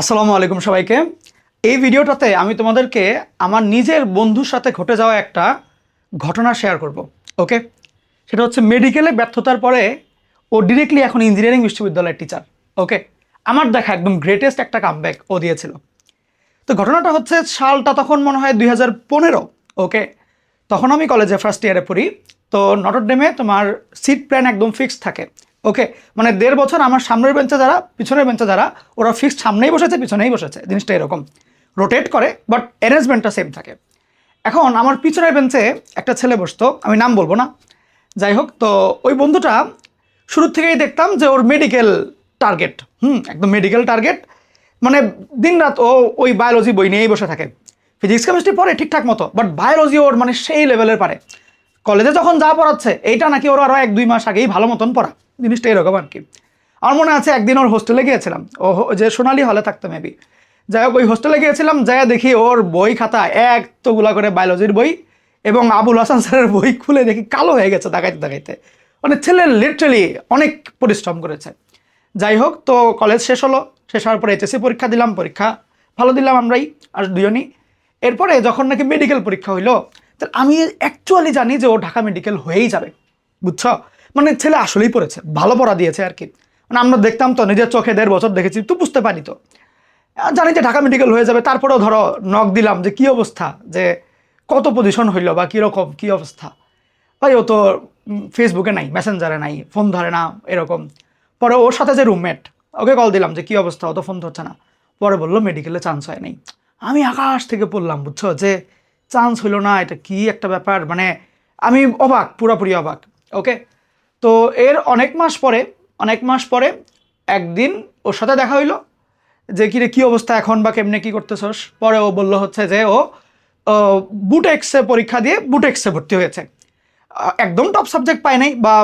আসসালামু আলাইকুম সবাইকে। এই ভিডিওটাতে আমি তোমাদেরকে আমার নিজের বন্ধুর সাথে ঘটে যাওয়া একটা ঘটনা শেয়ার করব ওকে সেটা হচ্ছে মেডিকেলে ব্যর্থতার পরে ও ডিরেক্টলি এখন ইঞ্জিনিয়ারিং বিশ্ববিদ্যালয়ের টিচার ওকে আমার দেখা একদম গ্রেটেস্ট একটা কামব্যাক ও দিয়েছিল। তো ঘটনাটা হচ্ছে সালটা তখন মনে হয় দুই হাজার পনেরো ওকে তখন আমি কলেজে ফার্স্ট ইয়ারে পড়ি, তো নটরডেমে তোমার সিট প্ল্যান একদম ফিক্সড থাকে। ওকে মানে দেড় বছর আমার সামনের বেঞ্চে যারা, পিছনের বেঞ্চে যারা, ওরা ফিক্সড সামনেই বসেছে, পিছনেই বসেছে, জিনিসটা এরকম। রোটেট করে বাট অ্যারেঞ্জমেন্টটা সেম থাকে। এখন আমার পিছনের বেঞ্চে একটা ছেলে বসতো, আমি নাম বলব না। যাই হোক, তো ওই বন্ধুটা শুরু থেকেই দেখতাম যে ওর মেডিকেল টার্গেট হুম, একদম মেডিকেল টার্গেট মানে দিনরাত ও ওই বায়োলজি বই নিয়েই বসে থাকে। ফিজিক্স কেমিস্ট্রি পড়ে ঠিকঠাক মতো বাট বায়োলজি ওর মানে সেই লেভেলের পারে। কলেজে যখন যা পড়াচ্ছে, এইটা নাকি ওর আরও এক দুই মাস আগেই ভালো মতন পড়া। জিনিসটা এরকম আর কি। আমার মনে আছে একদিন ওর হোস্টেলে গিয়েছিলাম। ও যে সোনালি হলে থাকতো মেবি যাই হোক, ওই হোস্টেলে গিয়েছিলাম যাই দেখি ওর বই খাতা এক তোগুলা করে বায়োলজির বই এবং আবুল হাসান স্যারের বই খুলে দেখি কালো হয়ে গেছে দেখাইতে দেখাইতে মানে ছেলে লিটারালি অনেক পরিশ্রম করেছে। যাই হোক, তো কলেজ শেষ হলো। শেষ হওয়ার পরে এইচএসসি পরীক্ষা দিলাম, পরীক্ষা ভালো দিলাম আমরাই, আর দুজনই। এরপরে যখন নাকি মেডিকেল পরীক্ষা হইল তো আমি অ্যাকচুয়ালি জানি যে ও ঢাকা মেডিকেল হয়েই যাবে। বুঝছ? মানে ছেলে আসলেই পড়েছে, ভালো পড়া দিয়েছে আর কি। মানে আমরা দেখতাম তো নিজের চোখে দেড় বছর দেখেছি, তো বুঝতে পারি তো। জানি যে ঢাকা মেডিকেল হয়ে যাবে, তারপরেও ধরো নখ দিলাম যে কি অবস্থা, যে কত পজিশন হইল বা কীরকম কী অবস্থা। ভাই, ও তো ফেসবুকে নাই মেসেঞ্জারে নাই ফোন ধরে না, এরকম। পরে ওর সাথে যে রুমমেট ওকে কল দিলাম যে কী অবস্থা, ও তো ফোন ধরছে না। পরে বলল মেডিকেলে চান্স হয় নাই। আমি আকাশ থেকে পড়লাম, বুঝছ? যে চান্স হইল না, এটা কি একটা ব্যাপার? মানে আমি অবাক, পুরোপুরি অবাক ওকে তো এর অনেক মাস পরে, অনেক মাস পরে একদিন ওর সাথে দেখা হইল, যে কিরে, কি অবস্থা এখন বা কেমনে কি করতেছস? পরে ও বলল হচ্ছে যে ও বুটেক্সে পরীক্ষা দিয়ে বুটেক্সে ভর্তি হয়েছে। একদম টপ সাবজেক্ট পায় নাই বা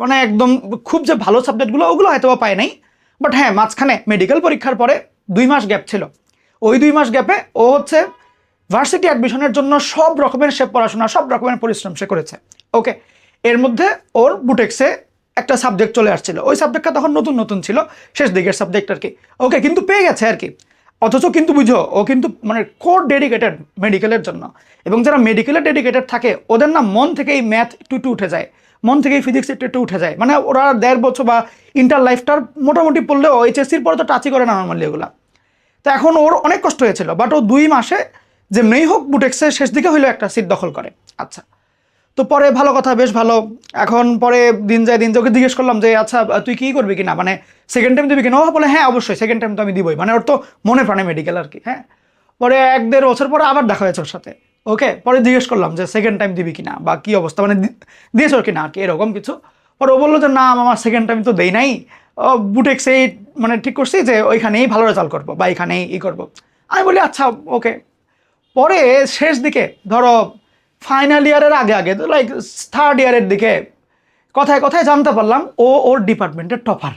মানে একদম খুব যে ভালো সাবজেক্টগুলো ওগুলো হয়তো পায় নাই। বাট হ্যাঁ মাঝখানে মেডিকেল পরীক্ষার পরে দুই মাস গ্যাপ ছিল। ওই দুই মাস গ্যাপে ও হচ্ছে ভার্সিটি অ্যাডমিশনের জন্য সব রকমের সে পড়াশোনা, সব রকমের পরিশ্রম সে করেছে। ওকে এর মধ্যে ওর বুটেক্সে একটা সাবজেক্ট চলে আসছিল। ওই সাবজেক্টটা তখন নতুন নতুন ছিল। শেষ দিকের সাবজেক্ট আর কি। ওকে, কিন্তু পেয়ে গেছে আর কি। অথচ কিন্তু বুঝো, ও কিন্তু মানে কোর ডেডিকেটেড মেডিকেলের জন্য। এবং যারা মেডিকেলের ডেডিকেটেড থাকে, ওদের না মন থেকেই ম্যাথ একটু একটু উঠে যায়। মন থেকেই ফিজিক্স একটু একটু উঠে যায়। মানে ওরা দেড় বছর বা ইন্টার লাইফটার মোটামুটি পড়লেও এইচএসসির পরে তো টাচই করে না নর্মালি এগুলা। তো এখন ওর অনেক কষ্ট হয়েছিল। বাট ও দুই মাসে যে মেই হোক বুটেক্সের শেষ দিকে হইল একটা সিট দখল করে। আচ্ছা। তো পরে ভালো কথা, বেশ ভালো। এখন পরে দিন যায় দিন যায় ওকে জিজ্ঞেস করলাম যে আচ্ছা তুই কী করবি কিনা? মানে সেকেন্ড টাইম দিবি কিনা? ও বলে হ্যাঁ অবশ্যই সেকেন্ড টাইম তো আমি দিবই। মানে ওর তো মনে প্রাণে মেডিকেল আর কি হ্যাঁ। পরে এক দেড় বছর পরে আবার দেখা হয়েছে ওর সাথে। ওকে পরে জিজ্ঞেস করলাম যে সেকেন্ড টাইম দিবি কিনা বা কী অবস্থা? মানে দিয়েছ কিনা আর কি, এরকম কিছু। পরে ও বলল যে, না আমার সেকেন্ড টাইম তো দেই নাই। বুটেক্সেই মানে ঠিক করছি যে, ওইখানেই ভালো রেজাল্ট করব বা এখানেই ই করব। আমি বলি আচ্ছা ওকে। পরে শেষ দিকে ধরো ফাইনাল ইয়ারের আগে আগে, তো লাইক থার্ড ইয়ারের দিকে কথায় কথায় জানতে পারলাম, ও ওর ডিপার্টমেন্টের টপার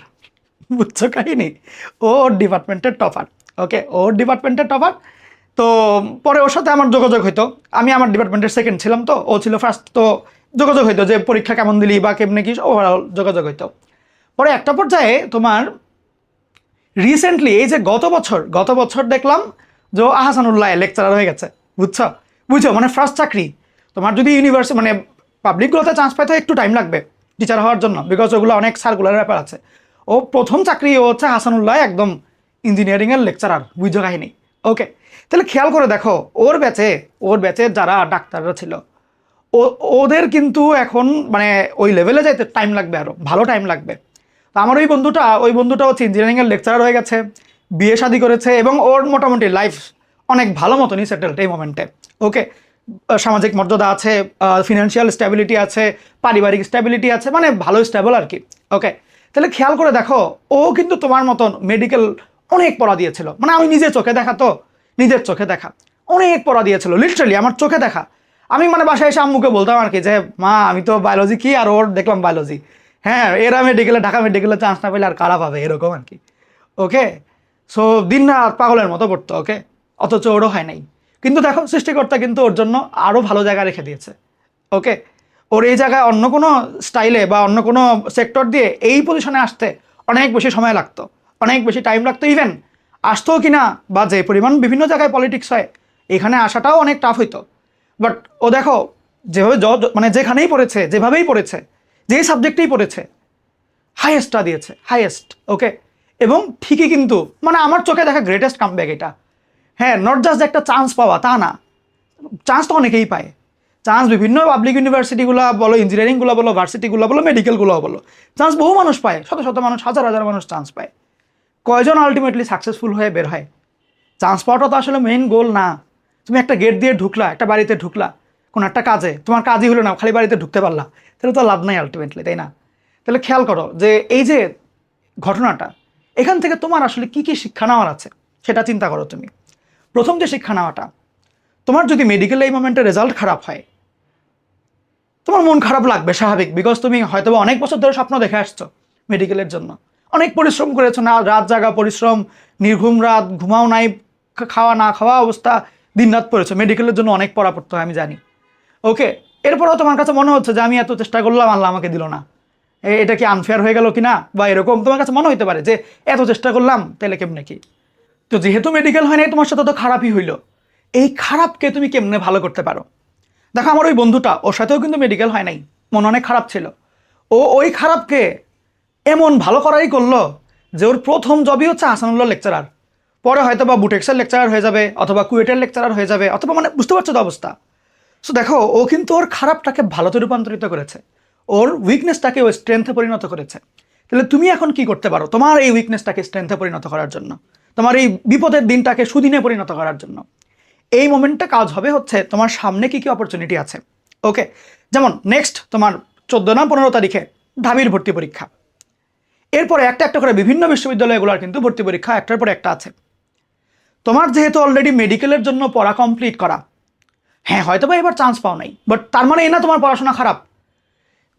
বুঝছ কাহিনি? ও ওর ডিপার্টমেন্টের টপার ওকে ওর ডিপার্টমেন্টের টপার তো পরে ওর সাথে আমার যোগাযোগ হইতো। আমি আমার ডিপার্টমেন্টের সেকেন্ড ছিলাম তো, ও ছিল ফার্স্ট তো যোগাযোগ হইতো যে পরীক্ষা কেমন দিলি বা কেমনে কি ওভারঅল যোগাযোগ হইতো। পরে একটা পর্যায়ে তোমার রিসেন্টলি এই যে গত বছর গত বছর দেখলাম যে আহসানুল্লাহ লেকচারার হয়ে গেছে। বুঝছ? বুঝছ? মানে ফার্স্ট চাকরি। তোমার যদি ইউনিভার্সিটি মানে পাবলিকগুলোতে চান্স পাইতে একটু টাইম লাগবে টিচার হওয়ার জন্য বিকজ ওগুলো অনেক সার্কুলার ব্যাপার আছে। ও প্রথম চাকরি ও হচ্ছে হাসানুল্লাহ একদম ইঞ্জিনিয়ারিংয়ের লেকচারার বুঝছ কাহিনী। ওকে তাহলে খেয়াল করে দেখো, ওর ব্যাচে ওর ব্যাচে যারা ডাক্তাররা ছিল ওদের কিন্তু এখন মানে ওই লেভেলে যাইতে টাইম লাগবে আরও ভালো টাইম লাগবে। তো আমার ওই বন্ধুটা ওই বন্ধুটা হচ্ছে ইঞ্জিনিয়ারিংয়ের লেকচারার হয়ে গেছে, বিয়ে শাদি করেছে এবং ওর মোটামুটি লাইফ অনেক ভালো মতনই সেটেলড এই মোমেন্টে ওকে সামাজিক মর্যাদা আছে ফিনান্সিয়াল স্ট্যাবিলিটি আছে, পারিবারিক স্ট্যাবিলিটি আছে মানে ভালো স্টেবল আর কি। ওকে তাহলে খেয়াল করে দেখো, ও কিন্তু তোমার মতন মেডিকেল অনেক পড়া দিয়েছিল। মানে আমি নিজের চোখে দেখা তো, নিজের চোখে দেখা। অনেক পড়া দিয়েছিল লিটারালি আমার চোখে দেখা। আমি মানে বাসায় এসে আম্মুকে বলতাম আর কি যে, মা, আমি তো বায়োলজি কি আর ওর দেখলাম বায়োলজি হ্যাঁ এরা মেডিকেলে ঢাকা মেডিকেলে চান্স না পেলে আর কারা পাবে? এরকম আর কি। ওকে সো দিন রাত পাগলের মতো পড়তো ওকে অথচ ওরও হয় নাই। কিন্তু দেখো, সৃষ্টিকর্তা কিন্তু ওর জন্য আরও ভালো জায়গা রেখে দিয়েছে। ওকে ওর এই জায়গায় অন্য কোনো স্টাইলে বা অন্য কোনো সেক্টর দিয়ে এই পজিশনে আসতে অনেক বেশি সময় লাগতো। অনেক বেশি টাইম লাগতো ইভেন আসতো কি না বা যে পরিমাণ বিভিন্ন জায়গায় পলিটিক্স হয়, এখানে আসাটাও অনেক টাফ হইতো। বাট ও দেখো, যেভাবে মানে যেখানেই পড়েছে, যেভাবেই পড়েছে, যেই সাবজেক্টেই পড়েছে হাইয়েস্টটা দিয়েছে হাইয়েস্ট ওকে এবং ঠিকই কিন্তু মানে আমার চোখে দেখা গ্রেটেস্ট কামব্যাক এটা। হ্যাঁ নট জাস্ট একটা চান্স পাওয়া, তা না। চান্স তো অনেকেই পায়। চান্স বিভিন্ন পাবলিক ইউনিভার্সিটিগুলো বলো ইঞ্জিনিয়ারিংগুলো বলো ভার্সিটিগুলো বলো মেডিকেলগুলো বলো। চান্স বহু মানুষ পায়, শত শত মানুষ, হাজার হাজার মানুষ চান্স পায়। কয়জন আলটিমেটলি সাকসেসফুল হয়ে বের হয়? চান্স পাওয়াটা তো আসলে মেইন গোল না। তুমি একটা গেট দিয়ে ঢুকলা, একটা বাড়িতে ঢুকলা, কোনো একটা কাজে, তোমার কাজই হলো না, খালি বাড়িতে ঢুকতে পারলা, তাহলে তো লাভ নাই আলটিমেটলি তাই না? তাহলে খেয়াল করো যে এই যে ঘটনাটা, এখান থেকে তোমার আসলে কি কি শিক্ষা নেওয়ার আছে, সেটা চিন্তা করো তুমি। প্রথম যে শিক্ষা নেওয়াটা, তোমার যদি মেডিকেল এই মোমেন্টে রেজাল্ট খারাপ হয়, তোমার মন খারাপ লাগবে স্বাভাবিক বিকজ তুমি হয়তো অনেক বছর ধরে স্বপ্ন দেখে আসছো মেডিকেলের জন্য। অনেক পরিশ্রম করেছ, না, রাত জাগা, পরিশ্রম, নির্ঘুম রাত, ঘুমাও নাই খাওয়া না খাওয়া অবস্থা, দিন রাত পড়েছো। মেডিকেলের জন্য অনেক পড়া পড়তে হয়, আমি জানি। ওকে এরপরেও তোমার কাছে মনে হচ্ছে যে আমি এত চেষ্টা করলাম, আল্লাহ আমাকে দিল না। এটা কি আনফেয়ার হয়ে গেল কি না বা এরকম তোমার কাছে মনে হতে পারে যে, এত চেষ্টা করলাম, তাহলে কেমনে কি? তো যেহেতু মেডিকেল হয় নাই তোমার সাথে তো খারাপই হইল। এই খারাপকে তুমি কেমনে ভালো করতে পারো? দেখো, আমার ওই বন্ধুটা, ওর সাথেও কিন্তু মেডিকেল হয় নাই, মন অনেক খারাপ ছিল। ও ওই খারাপকে এমন ভালো করাই করল যে ওর প্রথম জবই হচ্ছে আসানুল্লাহ লেকচারার পরে হয়তো বা বুটেক্সের লেকচারার হয়ে যাবে, অথবা কুয়েটের লেকচারার হয়ে যাবে, অথবা মানে বুঝতে পারছ তো অবস্থা। সো দেখো, ও কিন্তু ওর খারাপটাকে ভালোতে রূপান্তরিত করেছে। ওর উইকনেসটাকে ও স্ট্রেংথে পরিণত করেছে। তাহলে তুমি এখন কি করতে পারো? তোমার এই উইকনেসটাকে স্ট্রেংথে পরিণত করার জন্য। তোমার এই বিপদের দিনটাকে সুদিনে পরিণত করার জন্য। এই মোমেন্টে কাজ হবে হচ্ছে তোমার সামনে কি কি অপরচুনিটি আছে। ওকে যেমন নেক্সট তোমার চোদ্দ না পনেরো তারিখে ঢাবির ভর্তি পরীক্ষা। এরপরে একটা একটা করে বিভিন্ন বিশ্ববিদ্যালয়গুলোর কিন্তু ভর্তি পরীক্ষা একটার পর একটা আছে। তোমার যেহেতু অলরেডি মেডিকেলের জন্য পড়া কমপ্লিট করা। হ্যাঁ হয়তো বা এবার চান্স পাও নাই বাট তার মানে এই না তোমার পড়াশোনা খারাপ।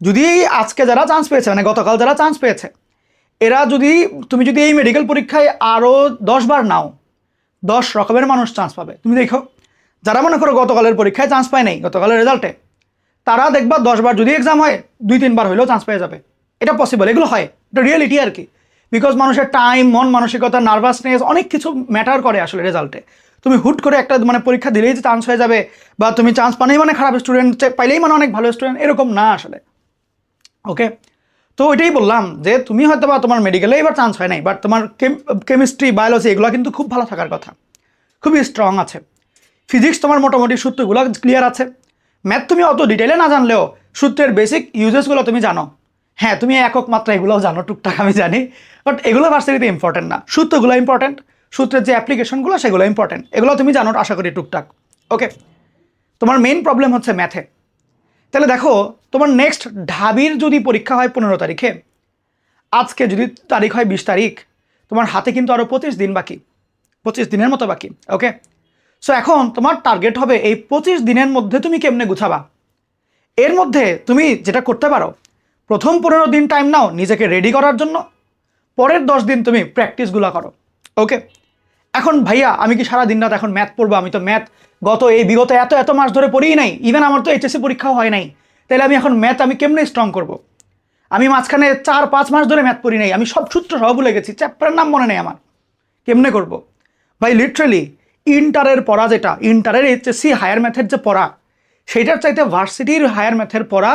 যদি আজকে যারা চান্স পেয়েছে মানে গতকাল যারা চান্স পেয়েছে এরা যদি, তুমি যদি এই মেডিকেল পরীক্ষায় আরও দশবার নাও, দশ রকমের মানুষ চান্স পাবে। তুমি দেখো, যারা মনে করো গতকালের পরীক্ষায় চান্স পায় নাই, গতকালের রেজাল্টে তারা দেখবা দশবার যদি এক্সাম হয়, দুই, তিনবার হলেও চান্স পেয়ে যাবে। এটা পসিবল এগুলো হয়, এটা রিয়েলিটি আর কি। বিকজ মানুষের টাইম মন, মানসিকতা নার্ভাসনেস অনেক কিছু ম্যাটার করে আসলে রেজাল্টে তুমি হুট করে একটা মানে পরীক্ষা দিলেই যে চান্স হয়ে যাবে, বা তুমি চান্স পানেই মানে খারাপ স্টুডেন্ট পাইলেই মানে অনেক ভালো স্টুডেন্ট এরকম না আসলে। ওকে তো ওইটাই বললাম যে তুমি হয়তো বা তোমার মেডিকেলে এবার চান্স হয় নাই বাট তোমার কেমিস্ট্রি বায়োলজি এগুলো কিন্তু খুব ভালো থাকার কথা। খুবই স্ট্রং আছে। ফিজিক্স তোমার মোটামুটি সূত্রগুলো ক্লিয়ার আছে। ম্যাথ তুমি অত ডিটেলে না জানলেও সূত্রের বেসিক ইউজেসগুলো তুমি জানো। হ্যাঁ তুমি একক মাত্রা এগুলোও জানো, টুকটাক আমি জানি বাট এগুলো ভার্সিটিতে ইম্পর্টেন্ট না। সূত্রগুলো ইম্পর্টেন্ট সূত্রের যে অ্যাপ্লিকেশনগুলো সেগুলো ইম্পর্টেন্ট এগুলো তুমি জানো, আশা করি টুকটাক। ওকে তোমার মেইন প্রবলেম হচ্ছে ম্যাথে তাহলে দেখো, তোমার নেক্সট ঢাবির যদি পরীক্ষা হয় পনেরো তারিখে, আজকে যদি তারিখ হয় বিশ তারিখ, তোমার হাতে কিন্তু আরও পঁচিশ দিন বাকি, পঁচিশ দিনের মতো বাকি ওকে সো এখন তোমার টার্গেট হবে এই পঁচিশ দিনের মধ্যে তুমি কেমনে গুছাবা? এর মধ্যে তুমি যেটা করতে পারো, প্রথম পনেরো দিন টাইম নাও নিজেকে রেডি করার জন্য, পরের দশ দিন তুমি প্র্যাকটিসগুলো করো ওকে এখন ভাইয়া, আমি কি সারা দিন রাত এখন ম্যাথ পড়ব? আমি তো ম্যাথ গত এই বিগত এত এত মাস ধরে পড়িই নাই ইভেন আমার তো এইচএসসি পরীক্ষাও হয় নাই তাহলে আমি এখন ম্যাথ আমি কেমনে স্ট্রং করব। আমি মাঝখানে চার, পাঁচ মাস ধরে ম্যাথ পড়ি নাই, আমি সব সূত্র সব ভুলে গেছি চ্যাপ্টারের নাম মনে নেই আমার কেমনে করব। ভাই লিটারালি ইন্টারের পড়া যেটা ইন্টারের এইচএসসি হায়ার ম্যাথের যে পড়া, সেইটার চাইতে ভার্সিটির হায়ার ম্যাথের পড়া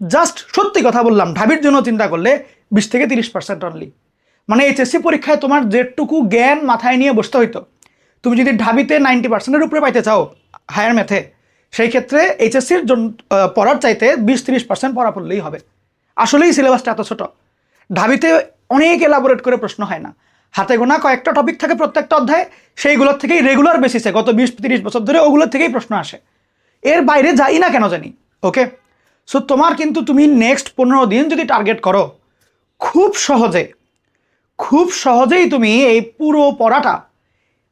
জাস্ট সত্যি কথা বললাম, ঢাবির জন্য চিন্তা করলে বিশ থেকে তিরিশ পার্সেন্ট অনলি মানে এইচএসসি পরীক্ষায় তোমার যেটুকু জ্ঞান মাথায় নিয়ে বসতে হইতো তুমি যদি ঢাবিতে নাইনটি পার্সেন্টের উপরে পাইতে চাও হায়ার ম্যাথে সেই ক্ষেত্রে এইচএসসির পড়ার চাইতে বিশ তিরিশ পার্সেন্ট পড়া পড়লেই হবে। আসলেই সিলেবাসটা এত ছোট। ঢাবিতে অনেক এলাবোরেট করে প্রশ্ন হয় না। হাতে গোনা কয়েকটা টপিক থাকে প্রত্যেকটা অধ্যায়ে, সেইগুলোর থেকেই রেগুলার বেসিসে গত বিশ তিরিশ বছর ধরে ওগুলোর থেকেই প্রশ্ন আসে। এর বাইরে যাই না কেন জানি ওকে সো তোমার কিন্তু তুমি নেক্সট পনেরো দিন যদি টার্গেট করো, খুব সহজে, খুব সহজেই তুমি এই পুরো পড়াটা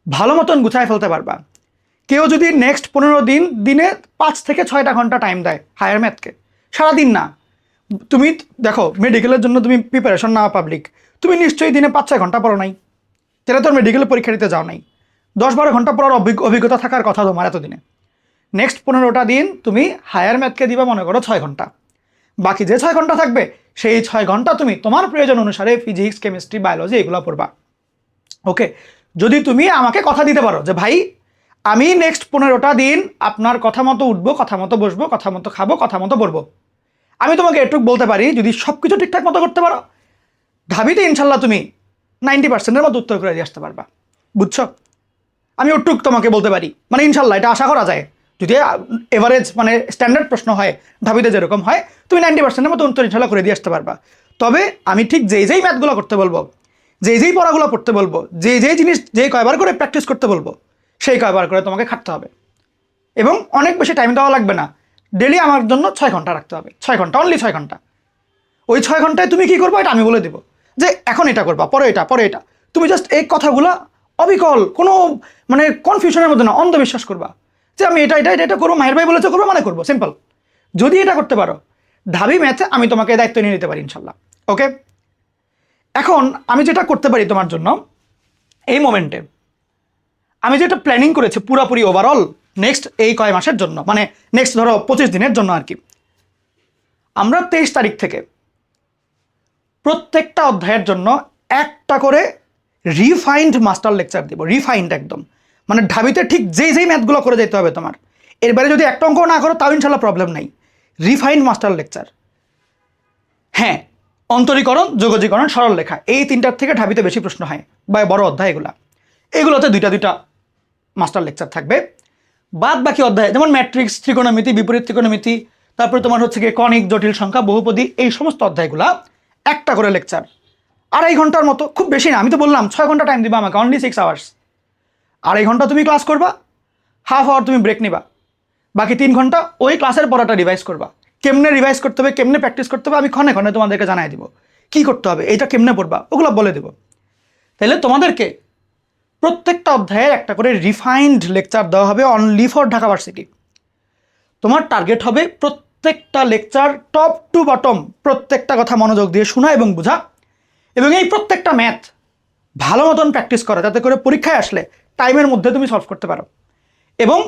ভালো মতন গুছায় ফেলতে পারবা। কেউ যদি নেক্সট পনেরো দিন, দিনে পাঁচ থেকে ছয়টা ঘণ্টা টাইম দেয় হায়ার ম্যাথকে সারাদিন না। তুমি দেখো মেডিকেলের জন্য তুমি প্রিপারেশন নাও পাবলিক তুমি নিশ্চয়ই দিনে পাঁচ ছয় ঘণ্টা পড়ো নাই। তাহলে তোর মেডিকেলের পরীক্ষা দিতে যাও নাই। দশ বারো ঘণ্টা পড়ার অভিজ্ঞ অভিজ্ঞতা থাকার কথা তোমার এতদিনে। নেক্সট পনেরোটা দিন তুমি হায়ার ম্যাথকে দিবা মনে করো ছয় ঘণ্টা। বাকি যে ছয় ঘণ্টা থাকবে, সেই ছয় ঘণ্টা তুমি তোমার প্রয়োজন অনুসারে ফিজিক্স কেমিস্ট্রি বায়োলজি এগুলো পড়বা। ওকে যদি তুমি আমাকে কথা দিতে পারো যে, ভাই, আমি নেক্সট পনেরোটা দিন আপনার কথা মতো উঠবো, কথা মতো বসবো, কথা মতো খাব, কথা মতো পড়ব। আমি তোমাকে এটুক বলতে পারি, যদি সব কিছু ঠিকঠাক মতো করতে পারো ঢাবিতে ইনশাল্লাহ তুমি নাইনটি পার্সেন্টের মতো উত্তর করে দিয়ে আসতে পারবা। বুঝছ? আমি ওটুক তোমাকে বলতে পারি। মানে ইনশাল্লাহ, এটা আশা করা যায়। যদি এভারেজ মানে স্ট্যান্ডার্ড প্রশ্ন হয় ঢাবিতে যেরকম হয়, তুমি নাইনটি পার্সেন্টের মতো উত্তর ইনশাল্লাহ করে দিয়ে আসতে পারবা। তবে আমি ঠিক যেই যেই ম্যাথগুলো করতে বলব যেই যেই পড়াগুলো পড়তে বলব, যে যেই জিনিস যে কয়বার করে প্র্যাকটিস করতে বলব, সেই কয়বার করে তোমাকে খাটতে হবে। এবং অনেক বেশি টাইম দেওয়া লাগবে না। ডেলি আমার জন্য ছয় ঘণ্টা রাখতে হবে। ছয় ঘণ্টা অনলি ছয় ঘণ্টা। ওই ছয় ঘন্টায় তুমি কি করব? এটা আমি বলে দিব। যে এখন এটা করবা, পরে এটা পরে এটা। তুমি জাস্ট এই কথাগুলো অবিকল, কোনো মানে কনফিউশনের মধ্যে না, অন্ধবিশ্বাস করবা। যে আমি এটা এটা এটা করব মায়ের ভাই বলেছে করব মানে করব সিম্পল যদি এটা করতে পারো ঢাবি ম্যাথে আমি তোমাকে দায়িত্ব নিয়ে নিতে পারি, ইনশাল্লাহ। ওকে এখন আমি যেটা করতে পারি তোমার জন্য, এই মোমেন্টে আমি যেটা প্ল্যানিং করেছি পুরোপুরি ওভারঅল নেক্সট এই কয় মাসের জন্য মানে নেক্সট ধরো পঁচিশ দিনের জন্য আর কি। আমরা তেইশ তারিখ থেকে প্রত্যেকটা অধ্যায়ের জন্য একটা করে রিফাইন্ড মাস্টার লেকচার দেবো রিফাইন্ড একদম। মানে ঢাবিতে ঠিক যেই যেই ম্যাথগুলো করে যেতে হবে তোমার। এরবারে যদি একটা অঙ্ক না করো, তাও ইনশাল্লাহ প্রবলেম নাই। রিফাইন্ড মাস্টার লেকচার হ্যাঁ অন্তরীকরণ, যোগজীকরণ, সরল লেখা। এই তিনটার থেকে ঢাবিতে বেশি প্রশ্ন হয়। বা বড় অধ্যায় এগুলা। এগুলোতে দুইটা দুইটা মাস্টার লেকচার থাকবে। বাদ বাকি অধ্যায়, যেমন ম্যাট্রিক্স ত্রিকোণমিতি, বিপরীত ত্রিকোণমিতি, তারপরে তোমার হচ্ছে গিয়ে কণিক, জটিল সংখ্যা, বহুপদী, এই সমস্ত অধ্যায়গুলা একটা করে লেকচার আড়াই ঘণ্টার মতো, খুব বেশি না, আমি তো বললাম, ছয় ঘণ্টা টাইম দিবা আমাকে অনলি সিক্স আওয়ার্স আড়াই ঘণ্টা তুমি ক্লাস করবা হাফ আওয়ার তুমি ব্রেক নিবা। বাকি তিন ঘণ্টা ওই ক্লাসের পড়াটা রিভাইজ করবা। কেমনে রিভাইজ করতে হবে, কেমনে প্র্যাকটিস করতে হবে, আমি ক্ষণে ক্ষণে তোমাদেরকে জানাই দিব। কী করতে হবে, এটা কেমনে পড়বা, ওগুলো বলে দেবো। তাহলে তোমাদেরকে প্রত্যেকটা অধ্যায়ে একটা করে রিফাইন্ড লেকচার দেওয়া হবে অনলি ফর ঢাকা ভার্সিটি তোমার টার্গেট হবে প্রত্যেকটা লেকচার টপ টু বটম প্রত্যেকটা কথা মনোযোগ দিয়ে শোনা এবং বোঝা। এবং এই প্রত্যেকটা ম্যাথ ভালো মতন প্র্যাকটিস করা, যাতে করে পরীক্ষায় আসলে টাইমের মধ্যে তুমি সলভ করতে পারো। এবং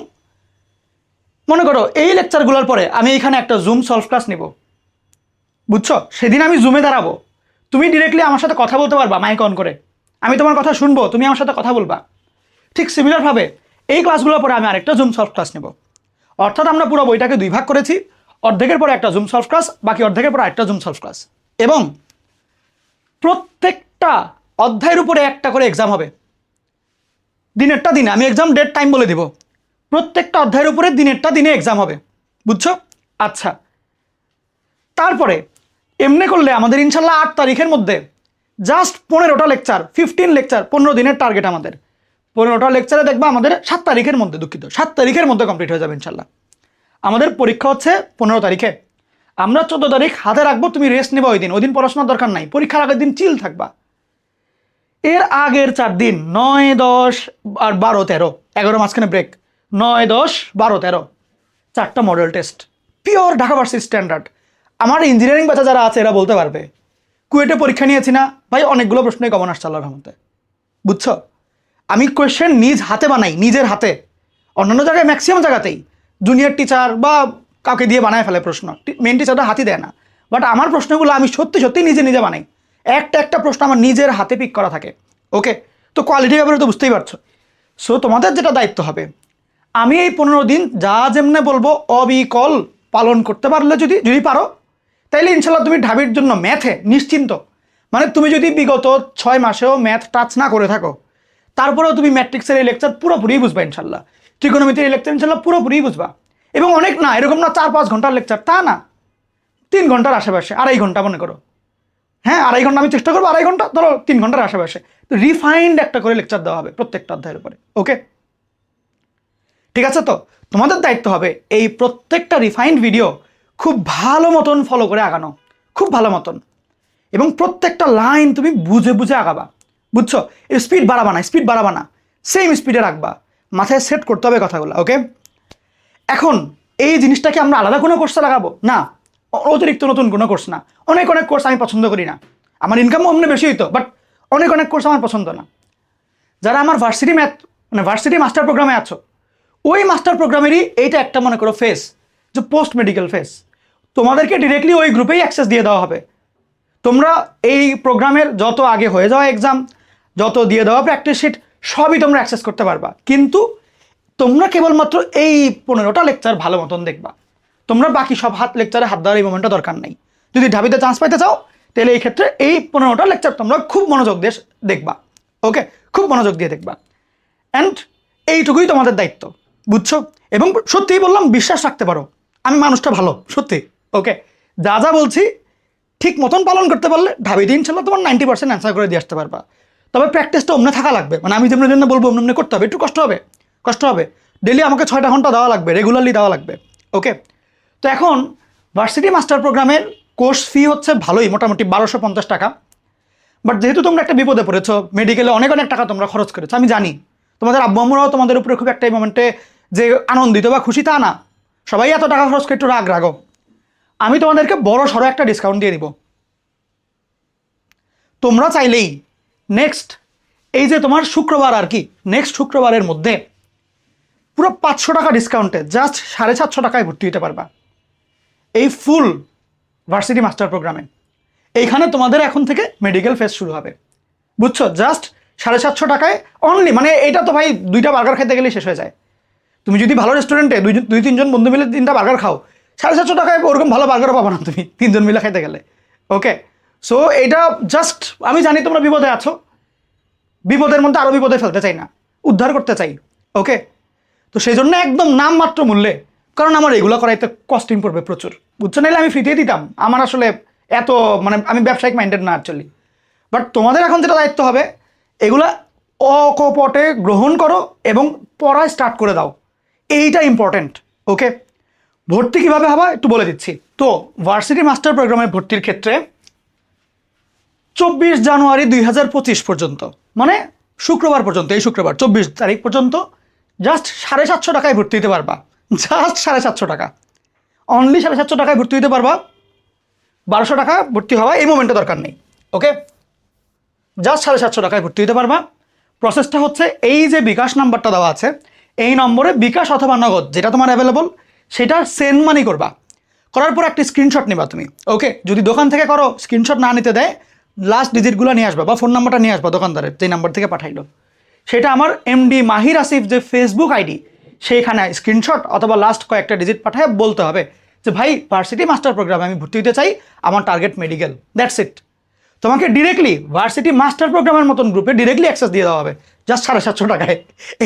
মনে করো, এই লেকচারগুলোর পরে আমি এখানে একটা জুম সলভ ক্লাস নেব। বুঝছ? সেদিন আমি জুমে দাঁড়াবো। তুমি ডিরেক্টলি আমার সাথে কথা বলতে পারবা মাইক অন করে। আমি তোমার কথা শুনব, তুমি আমার সাথে কথা বলবা। ঠিক সিমিলারভাবে এই ক্লাসগুলোর পরে আমি আরেকটা জুম সলভ ক্লাস নেব। অর্থাৎ আমরা পুরো বইটাকে দুই ভাগ করেছি। অর্ধেকের পরে একটা জুম সলভ ক্লাস বাকি অর্ধেকের পরে একটা জুম সলভ ক্লাস এবং প্রত্যেকটা অধ্যায়ের উপরে একটা করে এক্সাম হবে। দিনেরটা দিনে, আমি এক্সাম ডেট টাইম বলে দিব। প্রত্যেকটা অধ্যায়ের উপরে দিনেরটা দিনে এক্সাম হবে, বুঝছ? আচ্ছা তারপরে এমনি করলে আমাদের ইনশাল্লাহ আট তারিখের মধ্যে জাস্ট পনেরোটা লেকচার ফিফটিন লেকচার পনেরো দিনের টার্গেট আমাদের। পনেরোটা লেকচারে দেখবা আমাদের সাত তারিখের মধ্যে দুঃখিত, সাত তারিখের মধ্যে কমপ্লিট হয়ে যাবে ইনশাল্লাহ। আমাদের পরীক্ষা হচ্ছে পনেরো তারিখে। আমরা চোদ্দ তারিখ হাতে রাখব, তুমি রেস্ট নেবা ওই দিন। ওই দিন পড়াশোনার দরকার নাই, পরীক্ষার আগের দিন চিল থাকবা। এর আগের চার দিন, নয়, দশ আর বারো, তেরো, এগারো মাঝখানে ব্রেক নয় দশ বারো তেরো। চারটা model test pure Dhaka varsity standard আমার ইঞ্জিনিয়ারিং বাচ্চা যারা আছে, এরা বলতে পারবে। কুয়েটে পরীক্ষা নিয়েছি না। ভাই, অনেকগুলো প্রশ্নই কমন আসছে আল্লাহর রহমতে। বুঝছ? আমি কোয়েশ্চেন নিজ হাতে বানাই, নিজের হাতে। অন্যান্য জায়গায় ম্যাক্সিমাম জায়গাতেই। জুনিয়র টিচার বা কাউকে দিয়ে বানায় ফেলে প্রশ্ন। মেন টিচারটা হাতি দেয় না। বাট আমার প্রশ্নগুলো আমি সত্যি সত্যি নিজে নিজে বানাই। একটা একটা প্রশ্ন আমার নিজের হাতে পিক করা থাকে। ওকে তো কোয়ালিটি ব্যাপারে তো বুঝতেই পারছ। সো তোমাদের যেটা দায়িত্ব হবে আমি এই পনেরো দিন যা যেমনে বলব অবিকল পালন করতে পারলে যদি যদি পারো, তাইলে ইনশাল্লাহ তুমি ঢাবির জন্য ম্যাথে নিশ্চিন্ত। মানে তুমি যদি বিগত ছয় মাসেও ম্যাথ টাচ না করে থাকো, তারপরেও তুমি ম্যাট্রিক্সের এই লেকচার পুরোপুরি বুঝবা ইনশাল্লাহ। ত্রিকোণমিতির এই লেকচার ইনশাল্লাহ পুরোপুরি বুঝবা। এবং অনেক না, এরকম না চার পাঁচ ঘণ্টার লেকচার, তা না। তিন ঘণ্টার আশেপাশে, আড়াই ঘণ্টা মনে করো। হ্যাঁ আড়াই ঘণ্টা আমি চেষ্টা করব, আড়াই ঘণ্টা, ধরো তিন ঘণ্টার আশেপাশে। তো রিফাইন্ড একটা করে লেকচার দেওয়া হবে প্রত্যেকটা অধ্যায়ের উপরে ওকে ঠিক আছে তো? তোমাদের দায়িত্ব হবে এই প্রত্যেকটা রিফাইন্ড ভিডিও খুব ভালো মতন ফলো করে আগানো। খুব ভালো মতন। এবং প্রত্যেকটা লাইন তুমি বুঝে বুঝে আগাবা। বুঝছ? স্পিড বাড়াবা না স্পিড বাড়াবা না। সেম স্পিডে রাখবা। মাথায় সেট করতে হবে কথাগুলো ওকে এখন এই জিনিসটাকে আমরা আলাদা কোনো কোর্সে লাগাবো? না। অতিরিক্ত নতুন কোনো কোর্স না। অনেক অনেক কোর্স আমি পছন্দ করি না। আমার ইনকাম অন্য বেশি হইতো বাট অনেক অনেক কোর্স আমার পছন্দ না। যারা আমার ভার্সিটি ম্যাথ মানে ভার্সিটি মাস্টার প্রোগ্রামে আছো ওই মাস্টার প্রোগ্রামেরই এইটা একটা মনে করো ফেস যে পোস্ট মেডিকেল ফেস তোমাদেরকে ডিরেক্টলি ওই গ্রুপেই অ্যাক্সেস দিয়ে দেওয়া হবে। তোমরা এই প্রোগ্রামের যত আগে হয়ে যাওয়া এক্সাম যত দিয়ে দেওয়া প্র্যাকটিস শিট সবই তোমরা অ্যাক্সেস করতে পারবা। কিন্তু তোমরা কেবলমাত্র এই পনেরোটা লেকচার ভালো মতন দেখবা। তোমরা বাকি সব হাত লেকচারে হাত দেওয়ার এই মোমেন্টটা দরকার নেই। যদি ঢাবিতে চান্স পাইতে চাও, তাহলে এই ক্ষেত্রে এই পনেরোটা লেকচার তোমরা খুব মনোযোগ দিয়ে দেখবা। ওকে খুব মনোযোগ দিয়ে দেখবা। অ্যান্ড এইটুকুই তোমাদের দায়িত্ব। বুঝছ? এবং সত্যিই বললাম, বিশ্বাস রাখতে পারো। আমি মানুষটা ভালো, সত্যি। ওকে যা যা বলছি, ঠিক মতন পালন করতে পারলে ঢাবিতে ইনশাল্লাহ তোমার নাইনটি পার্সেন্ট অ্যান্সার করে দিয়ে আসতে পারবা। তবে প্র্যাকটিসটা অমনে থাকা লাগবে। মানে আমি যেমন জন্য বলব, অমনে করতে হবে। একটু কষ্ট হবে কষ্ট হবে। ডেলি আমাকে ছয়টা ঘণ্টা দেওয়া লাগবে রেগুলারলি দেওয়া লাগবে। ওকে তো এখন ভার্সিটি মাস্টার প্রোগ্রামের কোর্স ফি হচ্ছে ভালোই, মোটামুটি বারোশো পঞ্চাশ টাকা। বাট যেহেতু তোমরা একটা বিপদে পড়েছো মেডিকেলে অনেক অনেক টাকা তোমরা খরচ করেছ, আমি জানি। তোমাদের আব্বু আম্মুরাও তোমাদের উপরে খুব একটা এই মোমেন্টে যে আনন্দিত বা খুশি তা না। সবাই এত টাকা খরচ করে একটু রাগ রাগো আমি তোমাদেরকে বড় সড়ো একটা ডিসকাউন্ট দিয়ে দিব। তোমরা চাইলেই নেক্সট এই যে তোমার শুক্রবার আর কি নেক্সট শুক্রবারের মধ্যে পুরো পাঁচশো টাকা ডিসকাউন্টে জাস্ট সাড়ে সাতশো টাকায় ভর্তি হতে পারবা। এই ফুল ভার্সিটি মাস্টার প্রোগ্রামে এইখানে তোমাদের এখন থেকে মেডিকেল ফেস শুরু হবে। বুঝছ? জাস্ট সাড়ে সাতশো টাকায় অনলি মানে এটা তো ভাই দুইটা বার্গার খেতে গেলেই শেষ হয়ে যায়। তুমি যদি ভালো রেস্টুরেন্টে দুই দুই, তিনজন বন্ধু মিলে তিনটা বার্গার খাও, সাড়ে সাতশো টাকায় ওরকম ভালো বার্গারও পাবো না তুমি, তিনজন মিলে খাইতে গেলে। ওকে সো এটা জাস্ট আমি জানি তোমরা বিপদে আছো। বিপদের মধ্যে আরও বিপদে ফেলতে চাই না। উদ্ধার করতে চাই। ওকে তো সেই জন্য একদম নামমাত্র মূল্যে, কারণ আমার এগুলো করাইতে কস্টিং পড়বে প্রচুর। বুঝছ? নাহলে আমি ফ্রিতেই দিতাম। আমার আসলে এত মানে আমি ব্যবসায়িক মাইন্ডেড না অ্যাকচুয়ালি বাট তোমাদের এখন যেটা দায়িত্ব হবে, এগুলা অকপটে গ্রহণ করো এবং পড়া স্টার্ট করে দাও। এইটা ইম্পর্ট্যান্ট ওকে ভর্তি কীভাবে হবে একটু বলে দিচ্ছি। তো ভার্সিটি মাস্টার প্রোগ্রামে ভর্তির ক্ষেত্রে চব্বিশ জানুয়ারি দুই হাজার পঁচিশ পর্যন্ত মানে শুক্রবার পর্যন্ত, এই শুক্রবার, চব্বিশ তারিখ পর্যন্ত জাস্ট সাড়ে সাতশো টাকায় ভর্তি হতে পারবা। জাস্ট সাড়ে সাতশো টাকা। অনলি সাড়ে সাতশো টাকায় ভর্তি হতে পারবা। বারোশো টাকা ভর্তি হওয়া এই মোমেন্টে দরকার নেই ওকে জাস্ট সাড়ে সাতশো টাকায় ভর্তি হতে পারবা। প্রসেসটা হচ্ছে, এই যে বিকাশ নাম্বারটা দেওয়া আছে এই নম্বরে বিকাশ অথবা নগদ, যেটা তোমার অ্যাভেলেবল সেটা সেন্ড মানি করবা। করার পর একটি স্ক্রিনশট নিবা তুমি। ওকে যদি দোকান থেকে করো স্ক্রিনশট না নিতে দেয় লাস্ট ডিজিটগুলো নিয়ে আসবা বা ফোন নাম্বারটা নিয়ে আসবা দোকানদারের যে নাম্বার থেকে পাঠাইলো। সেটা আমার এমডি মাহির আসিফ যে ফেসবুক আইডি সেইখানে স্ক্রিনশট অথবা লাস্ট কয়েকটা ডিজিট পাঠায় বলতে হবে যে, ভাই ভার্সিটি মাস্টার প্রোগ্রামে আমি ভর্তি হতে চাই, আমার টার্গেট মেডিকেল দ্যাটস ইট তোমাকে ডিরেক্টলি ভার্সিটি মাস্টার প্রোগ্রামের মতন গ্রুপে ডিরেক্টলি অ্যাক্সেস দিয়ে দেওয়া হবে। জাস্ট সাড়ে সাতশো টাকায়।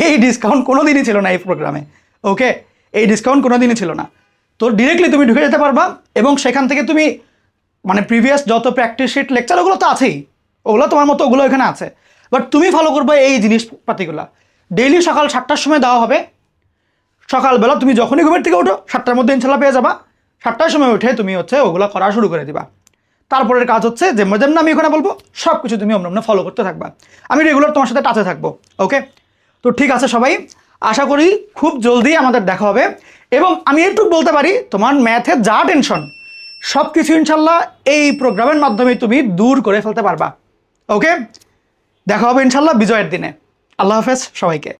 এই ডিসকাউন্ট কোনো দিনই ছিল না এই প্রোগ্রামে ওকে এই ডিসকাউন্ট কোনো দিনই ছিল না। তো ডিরেক্টলি তুমি ঢুকে যেতে পারবা এবং সেখান থেকে তুমি মানে প্রিভিয়াস যত প্র্যাকটিস শিট লেকচার ওগুলো তো আছেই। ওগুলো তোমার মতো, ওগুলো এখানে আছে। বাট তুমি ফলো করবে এই জিনিসপাতিগুলো ডেইলি সকাল সাতটার সময় দেওয়া হবে। সকালবেলা তুমি যখনই ঘুমের থেকে ওঠো, সাতটার মধ্যে ইনশাল্লাহ পেয়ে যাবা। সাতটার সময় উঠে তুমি হচ্ছে ওগুলো করা শুরু করে দিবা। তারপরের কাজ হচ্ছে যে যেমন আমি ওখানে বলব সব কিছু তুমি অন্য ফলো করতে থাকবা। আমি রেগুলার তোমার সাথে টাচে থাকব ওকে তো ঠিক আছে সবাই, আশা করি খুব জলদি আমাদের দেখা হবে। এবং আমি একটু বলতে পারি, তোমার ম্যাথে যা টেনশন সব কিছু ইনশাল্লাহ এই প্রোগ্রামের মাধ্যমে তুমি দূর করে ফেলতে পারবা ওকে দেখা হবে ইনশাল্লাহ বিজয়ের দিনে। আল্লাহ হাফেজ সবাইকে।